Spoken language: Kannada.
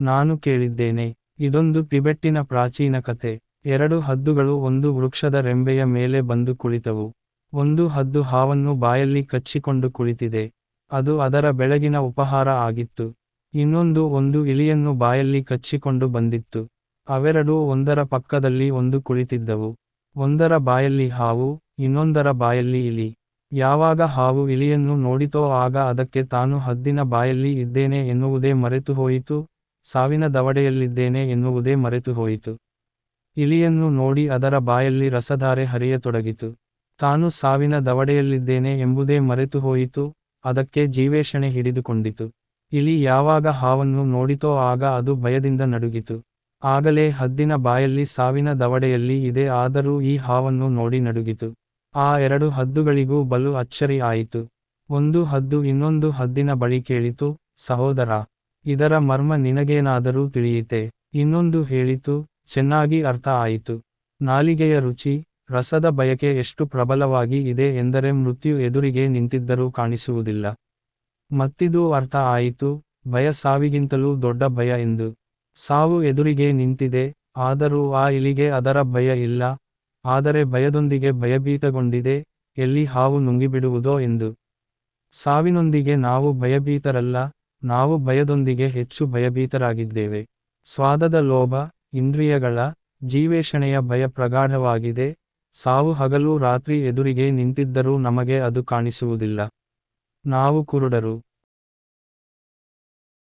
ನಾನು ಕೇಳಿದ್ದೇನೆ. ಇದೊಂದು ಟಿಬೆಟ್ಟಿನ ಪ್ರಾಚೀನ ಕತೆ ಎರಡು ಹದ್ದುಗಳು ಒಂದು ವೃಕ್ಷದ ರೆಂಬೆಯ ಮೇಲೆ ಬಂದು ಕುಳಿತವು. ಒಂದು ಹದ್ದು ಹಾವನ್ನು ಬಾಯಲ್ಲಿ ಕಚ್ಚಿಕೊಂಡು ಕುಳಿತಿದೆ. ಅದು ಅದರ ಬೆಳಗಿನ ಉಪಹಾರ ಆಗಿತ್ತು. ಇನ್ನೊಂದು ಒಂದು ಇಲಿಯನ್ನು ಬಾಯಲ್ಲಿ ಕಚ್ಚಿಕೊಂಡು ಬಂದಿತ್ತು. ಅವೆರಡೂ ಒಂದರ ಪಕ್ಕದಲ್ಲಿ ಒಂದು ಕುಳಿತಿದ್ದವು. ಒಂದರ ಬಾಯಲ್ಲಿ ಹಾವು, ಇನ್ನೊಂದರ ಬಾಯಲ್ಲಿ ಇಲಿ. ಯಾವಾಗ ಹಾವು ಇಲಿಯನ್ನು ನೋಡಿತೋ ಆಗ ಅದಕ್ಕೆ ತಾನು ಹದ್ದಿನ ಬಾಯಲ್ಲಿ ಇದ್ದೇನೆ ಎನ್ನುವುದೇ ಮರೆತು ಹೋಯಿತು ಸಾವಿನ ದವಡೆಯಲ್ಲಿದ್ದೇನೆ ಎನ್ನುವುದೇ ಮರೆತು ಹೋಯಿತು. ಇಲಿಯನ್ನು ನೋಡಿ ಅದರ ಬಾಯಲ್ಲಿ ರಸಧಾರೆ ಹರಿಯತೊಡಗಿತು. ತಾನು ಸಾವಿನ ದವಡೆಯಲ್ಲಿದ್ದೇನೆ ಎಂಬುದೇ ಮರೆತು ಹೋಯಿತು, ಅದಕ್ಕೆ ಜೀವೇಷಣೆ ಹಿಡಿದುಕೊಂಡಿತು. ಇಲಿ ಯಾವಾಗ ಹಾವನ್ನು ನೋಡಿತೋ ಆಗ ಅದು ಭಯದಿಂದ ನಡುಗಿತು. ಆಗಲೇ ಹದ್ದಿನ ಬಾಯಲ್ಲಿ ಸಾವಿನ ದವಡೆಯಲ್ಲಿ ಇದೆ, ಆದರೂ ಈ ಹಾವನ್ನು ನೋಡಿ ನಡುಗಿತು. ಆ ಎರಡು ಹದ್ದುಗಳಿಗೂ ಬಲು ಅಚ್ಚರಿ ಆಯಿತು. ಒಂದು ಹದ್ದು ಇನ್ನೊಂದು ಹದ್ದಿನ ಬಳಿ ಕೇಳಿತು, ಸಹೋದರ! ಇದರ ಮರ್ಮ ನಿನಗೇನಾದರೂ ತಿಳಿಯಿತೆ? ಇನ್ನೊಂದು ಹೇಳಿತು, ಚೆನ್ನಾಗಿ ಅರ್ಥ ಆಯಿತು. ನಾಲಿಗೆಯ ರುಚಿ, ರಸದ ಬಯಕೆ ಎಷ್ಟು ಪ್ರಬಲವಾಗಿ ಇದೆ ಎಂದರೆ ಮೃತ್ಯು ಎದುರಿಗೆ ನಿಂತಿದ್ದರೂ ಕಾಣಿಸುವುದಿಲ್ಲ. ಮತ್ತಿದು ಅರ್ಥ ಆಯಿತು, ಭಯ ಸಾವಿಗಿಂತಲೂ ದೊಡ್ಡ ಭಯ ಎಂದು. ಸಾವು ಎದುರಿಗೆ ನಿಂತಿದೆ, ಆದರೂ ಆ ಇಲಿಗೆ ಅದರ ಭಯ ಇಲ್ಲ, ಆದರೆ ಭಯದೊಂದಿಗೆ ಭಯಭೀತಗೊಂಡಿದೆ, ಎಲ್ಲಿ ಹಾವು ನುಂಗಿಬಿಡುವುದೋ ಎಂದು. ಸಾವಿನೊಂದಿಗೆ ನಾವು ಭಯಭೀತರಲ್ಲ ನಾವು ಭಯದೊಂದಿಗೆ ಹೆಚ್ಚು ಭಯಭೀತರಾಗಿದ್ದೇವೆ. ಸ್ವಾದದ ಲೋಭ, ಇಂದ್ರಿಯಗಳ, ಜೀವೇಷಣೆಯ ಭಯ ಪ್ರಗಾಢವಾಗಿದೆ. ಸಾವು ಹಗಲು ರಾತ್ರಿ ಎದುರಿಗೆ ನಿಂತಿದ್ದರೂ ನಮಗೆ ಅದು ಕಾಣಿಸುವುದಿಲ್ಲ. ನಾವು ಕುರುಡರು.